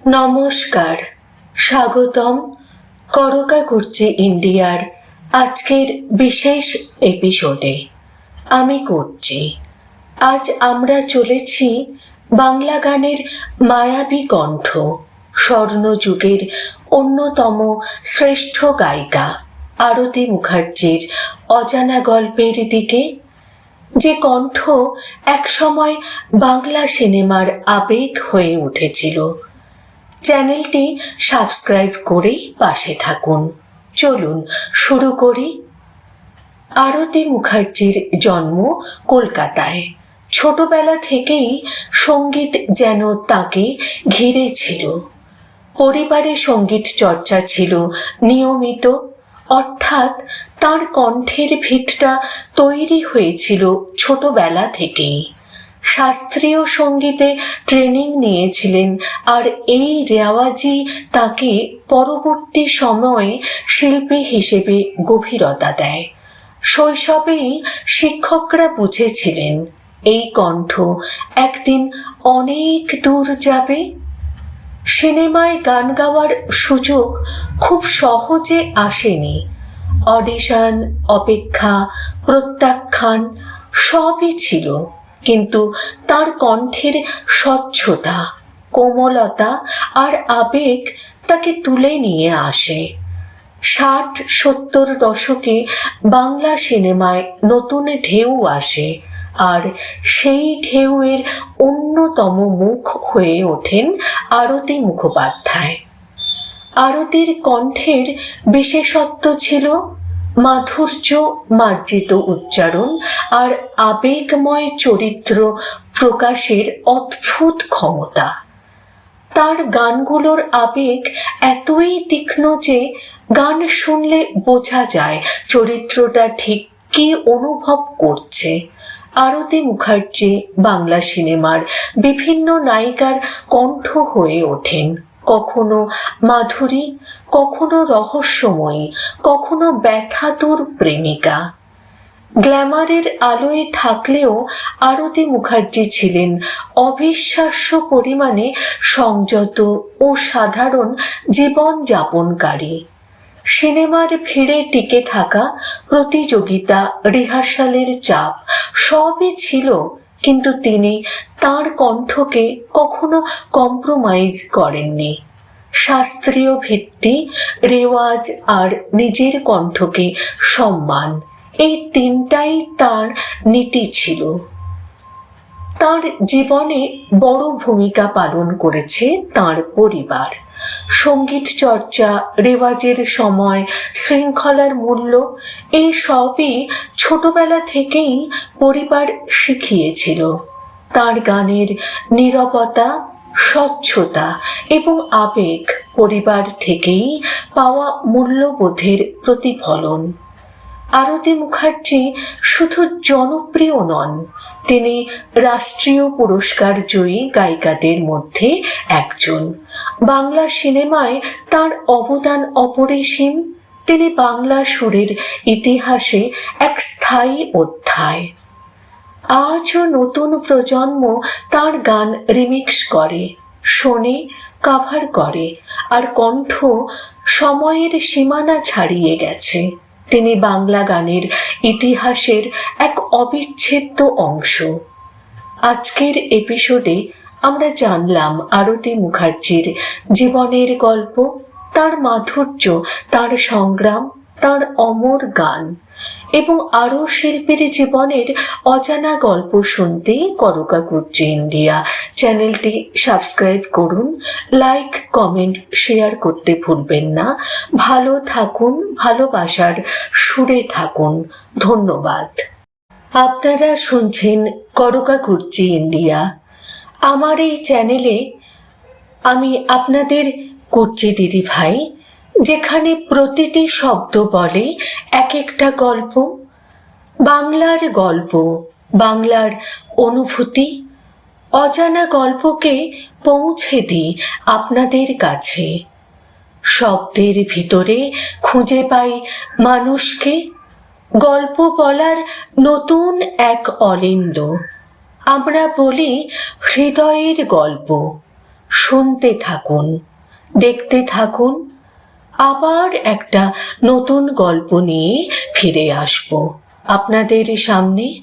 নমস্কার। স্বাগতম করকা করছে ইন্ডিয়ার আজকের বিশেষ এপিসোডে। আমি করছি। আজ আমরা চলেছি বাংলা গানের মায়াবী কণ্ঠ স্বর্ণযুগের অন্যতম শ্রেষ্ঠ গায়িকা আরতি মুখার্জির অজানা গল্পের দিকে। যে কণ্ঠ একসময় বাংলা সিনেমার আবেগ হয়ে উঠেছিল। চ্যানেলটি সাবস্ক্রাইব করেই পাশে থাকুন। চলুন শুরু করি। আরতি মুখার্জির জন্ম কলকাতায়। ছোটবেলা থেকেই সংগীত যেন তাকে ঘিরে ছিল। পরিবারে সংগীত চর্চা ছিল নিয়মিত, অর্থাৎ তার কণ্ঠের ভিতটা তৈরি হয়েছিল ছোটবেলা থেকেই। শাস্ত্রীয় সঙ্গীতে ট্রেনিং নিয়েছিলেন। আর এই রেওয়াজই তাকে পরবর্তী সময়ে শিল্পী হিসেবে গভীরতা দেয়। শৈশবেই শিক্ষকরা বুঝেছিলেন, এই কণ্ঠ একদিন অনেক দূর যাবে। সিনেমায় গান গাওয়ার সুযোগ খুব সহজে আসেনি। অডিশন, অপেক্ষা, প্রত্যাখ্যান সবই ছিল। কিন্তু তার কণ্ঠের স্বচ্ছতা, কোমলতা আর আবেগ তাকে তুলে নিয়ে আসে। ষাট সত্তর দশকে বাংলা সিনেমায় নতুন ঢেউ আসে আর সেই ঢেউয়ের অন্যতম মুখ হয়ে ওঠেন আরতি মুখোপাধ্যায়। আরতির কণ্ঠের বিশেষত্ব ছিল মাধুর্য, মার্জিত উচ্চারণ আর আবেগময় চরিত্র প্রকাশের অদ্ভুত ক্ষমতা। তার গানগুলোর আবেগ এতই তীক্ষ্ণ যে গান শুনলে বোঝা যায় চরিত্রটা ঠিক কি অনুভব করছে। আরতি মুখার্জি বাংলা সিনেমার বিভিন্ন নায়িকার কণ্ঠ হয়ে ওঠেন। কখনো মাধুরী, কখনো রহস্যময়ী, কখনো ব্যথাতুর প্রেমিকা। গ্ল্যামারের আলোয় থাকলেও আরতি মুখার্জি ছিলেন অবিশ্বাস্য পরিমাণে সংযত ও সাধারণ জীবনযাপনকারী। সিনেমার ভিড়ে টিকে থাকা প্রতিযোগিতা, রিহার্সালের চাপ, সবই ছিল কিন্তু তিনি তার কণ্ঠকে কখনো কম্প্রোমাইজ করেননি। শাস্ত্রীয় ভিত্তি, রেওয়াজ আর নিজের কণ্ঠকে সম্মান, এই তিনটাই তার নীতি ছিল। তার জীবনে বড় ভূমিকা পালন করেছে তার পরিবার। সংগীত চর্চা, রেওয়াজের সময়, শৃঙ্খলার মূল্য, এই সবই ছোটবেলা থেকেই পরিবার শিখিয়েছিল। তার গানের নীরবতা, স্বচ্ছতা এবং আবেগ পরিবার থেকেই পাওয়া মূল্যবোধের প্রতিফলন। আরতি মুখার্জি শুধু জনপ্রিয় নন, তিনি রাষ্ট্রীয় পুরস্কার জয়ী গায়িকাদের মধ্যে একজন। বাংলা সিনেমায় তার অবদান অপরিসীম, তিনি বাংলা সুরের ইতিহাসে এক স্থায়ী অধ্যায়। আজও নতুন প্রজন্ম তার গান রিমিক্স করে, শোনে কাভার করে, আর কণ্ঠ সময়ের সীমানা ছাড়িয়ে গেছে। তিনি বাংলা গানের ইতিহাসের এক অবিচ্ছেদ্য অংশ। আজকের এপিসোডে আমরা জানলাম আরতি মুখার্জির জীবনের গল্প, তার মাধুর্য, তার সংগ্রাম, তার অমর গান। এবং আরও শিল্পীর জীবনের অজানা গল্প শুনতে করকা করছে ইন্ডিয়া। চ্যানেলটি সাবস্ক্রাইব করুন, লাইক, কমেন্ট, শেয়ার করতে ভুলবেন না। ভালো থাকুন, ভালোবাসার সুরে থাকুন। ধন্যবাদ। আপনারা শুনছেন করকা করছি ইন্ডিয়া। আমার এই চ্যানেলে আমি আপনাদের করছি দিদি ভাই যেখানে প্রতিটি শব্দ বলে এক একটা গল্প। বাংলার গল্প, বাংলার অনুভূতি, অজানা গল্পকে পৌঁছে দিই আপনাদের কাছে। শব্দের ভিতরে খুঁজে পাই মানুষকে। গল্প বলার নতুন এক অলিন্দ। আমরা বলি হৃদয়ের গল্প। শুনতে থাকুন, দেখতে থাকুন। আবার একটা নতুন গল্প নিয়ে ফিরে আসব। আপনাদের সামনে